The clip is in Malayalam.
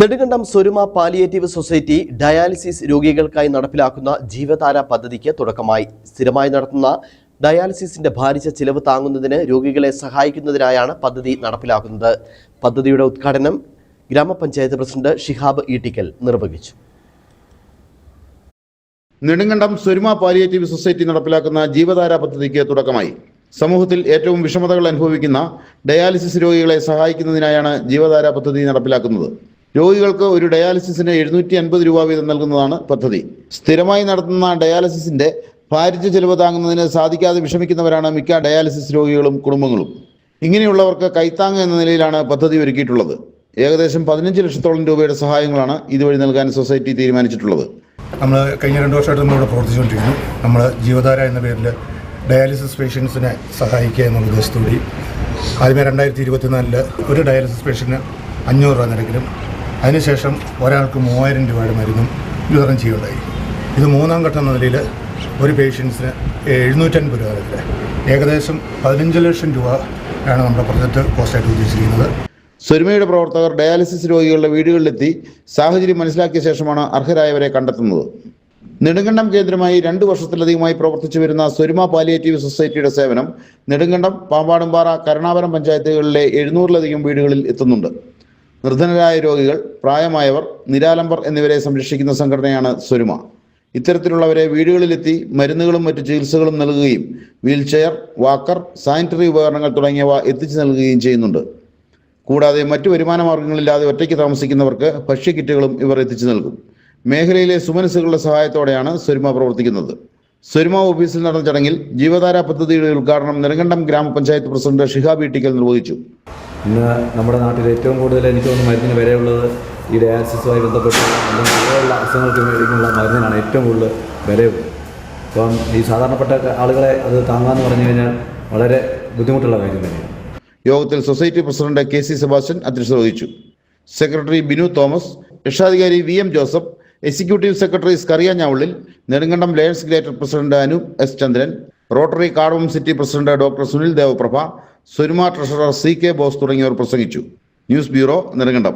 Nedumkandam Swaruma palliative society dialysis രോഗികൾക്കായി നടപ്പിലാക്കുന്ന ജീവധാര പദ്ധതിക്ക് തുടക്കമായി. സ്ഥിരമായി നടത്തുന്ന ഡയാലിസിസിന്റെ ഭാരിച്ച ചിലവ് താങ്ങുന്നതിന് രോഗികളെ സഹായിക്കുന്നതിനായാണ് പദ്ധതി നടപ്പിലാക്കുന്നത്. പദ്ധതിയുടെ ഉദ്ഘാടനം ഗ്രാമപഞ്ചായത്ത് പ്രസിഡന്റ് ഷിഹാബ് ഈട്ടിക്കൽ നിർവഹിച്ചു. നെടുങ്കണ്ടം സ്വരുമ പാലിയേറ്റീവ് സൊസൈറ്റി നടപ്പിലാക്കുന്ന ജീവധാര പദ്ധതിക്ക് തുടക്കമായി. സമൂഹത്തിൽ ഏറ്റവും വിഷമതകൾ അനുഭവിക്കുന്ന ഡയാലിസിസ് രോഗികളെ സഹായിക്കുന്നതിനായാണ് ജീവധാര പദ്ധതി നടപ്പിലാക്കുന്നത്. രോഗികൾക്ക് ഒരു ഡയാലിസിസിന് എഴുന്നൂറ്റി അൻപത് രൂപ വീതം നൽകുന്നതാണ് പദ്ധതി. സ്ഥിരമായി നടത്തുന്ന ഡയാലിസിസിന്റെ ഭാരിച്ച ചെലവ് താങ്ങുന്നതിന് സാധിക്കാതെ വിഷമിക്കുന്നവരാണ് മിക്ക ഡയാലിസിസ് രോഗികളും കുടുംബങ്ങളും. ഇങ്ങനെയുള്ളവർക്ക് കൈത്താങ് എന്ന നിലയിലാണ് പദ്ധതി ഒരുക്കിയിട്ടുള്ളത്. ഏകദേശം പതിനഞ്ച് ലക്ഷത്തോളം രൂപയുടെ സഹായങ്ങളാണ് ഇതുവഴി നൽകാൻ സൊസൈറ്റി തീരുമാനിച്ചിട്ടുള്ളത്. നമ്മൾ കഴിഞ്ഞ രണ്ട് വർഷമായിട്ട് നമ്മളിവിടെ പ്രവർത്തിച്ചുകൊണ്ടിരിക്കുന്നു. നമ്മൾ ജീവധാര എന്ന പേരിൽ ഡയാലിസിസ് പേഷ്യൻസിനെ സഹായിക്കുക എന്നുള്ള ഉദ്ദേശത്തോടി ആദ്യമേ രണ്ടായിരത്തി ഇരുപത്തിനാലിൽ ഒരു ഡയാലിസിസ് പേഷ്യന്റിന് അഞ്ഞൂറ് രൂപ നിരക്കിലും അതിനുശേഷം ഒരാൾക്ക് മൂവായിരം രൂപയുടെ മരുന്നും വിതരണം ചെയ്യുകയുണ്ടായി. ഇത് മൂന്നാം ഘട്ടം എന്ന നിലയിൽ ഒരു പേഷ്യൻസിന് എഴുന്നൂറ്റൻപത് രൂപ വരെ ഏകദേശം പതിനഞ്ച് ലക്ഷം രൂപ ആണ് നമ്മുടെ പ്രൊജക്റ്റ് കോസ്റ്റായിട്ട് ഉദ്ദേശിക്കുന്നത് സ്വരുമയുടെ പ്രവർത്തകർ ഡയാലിസിസ് രോഗികളുടെ വീടുകളിലെത്തി സാഹചര്യം മനസ്സിലാക്കിയ ശേഷമാണ് അർഹരായവരെ കണ്ടെത്തുന്നത്. നെടുങ്കണ്ടം കേന്ദ്രമായി രണ്ട് വർഷത്തിലധികമായി പ്രവർത്തിച്ചു വരുന്ന സ്വരുമ പാലിയേറ്റീവ് സൊസൈറ്റിയുടെ സേവനം നെടുങ്കണ്ടം പാമ്പാടുംപാറ കരുണാപുരം പഞ്ചായത്തുകളിലെ എഴുന്നൂറിലധികം വീടുകളിൽ എത്തുന്നുണ്ട്. നിർധനരായ രോഗികൾ പ്രായമായവർ നിരാലംബർ എന്നിവരെ സംരക്ഷിക്കുന്ന സംഘടനയാണ് സ്വരുമ ഇത്തരത്തിലുള്ളവരെ വീടുകളിലെത്തി മരുന്നുകളും മറ്റ് ചികിത്സകളും നൽകുകയും വീൽചെയർ വാക്കർ സാനിറ്ററി ഉപകരണങ്ങൾ തുടങ്ങിയവ എത്തിച്ചു നൽകുകയും ചെയ്യുന്നുണ്ട്. കൂടാതെ മറ്റു വരുമാന മാർഗങ്ങളില്ലാതെ ഒറ്റയ്ക്ക് താമസിക്കുന്നവർക്ക് ഭക്ഷ്യക്കിറ്റുകളും ഇവർ എത്തിച്ചു നൽകും. മേഖലയിലെ സുമനസുകളുടെ സഹായത്തോടെയാണ് സ്വരുമ പ്രവർത്തിക്കുന്നത്. സ്വരുമ ഓഫീസിൽ നടന്ന ചടങ്ങിൽ ജീവധാര പദ്ധതിയുടെ ഉദ്ഘാടനം നെടുങ്കണ്ടം ഗ്രാമപഞ്ചായത്ത് പ്രസിഡന്റ് ഷിഹാബ് ഇട്ടിക്കൽ നിർവഹിച്ചു. ഇന്ന് നമ്മുടെ നാട്ടിൽ ഏറ്റവും കൂടുതൽ എനിക്ക് തോന്നുന്നു മരുന്നിന് വിലയുള്ളത് ഈ ഡയാലിസിസുമായി ബന്ധപ്പെട്ട് അല്ലെങ്കിൽ അതുപോലുള്ള അസുഖങ്ങൾക്ക് മേടിക്കുള്ള മരുന്നിനാണ് ഏറ്റവും കൂടുതൽ വിലയുള്ളത്. അപ്പം ഈ സാധാരണപ്പെട്ട ആളുകളെ അത് താങ്ങാന്ന് പറഞ്ഞു കഴിഞ്ഞാൽ വളരെ ബുദ്ധിമുട്ടുള്ള കാര്യം തന്നെയാണ്. യോഗത്തിൽ society president K C Sebastian അധ്യക്ഷത വഹിച്ചു. സെക്രട്ടറി ബിനു തോമസ് രക്ഷാധികാരി V M Joseph executive secretary Skaria Njavullil Nedumkandam Lions Greater president Anu S Chandran Rotary കാർവം City president doctor Sunil Devaprabha Swaruma treasurer C K Bose തുടങ്ങിയവർ പ്രസംഗിച്ചു. News bureau Nedumkandam.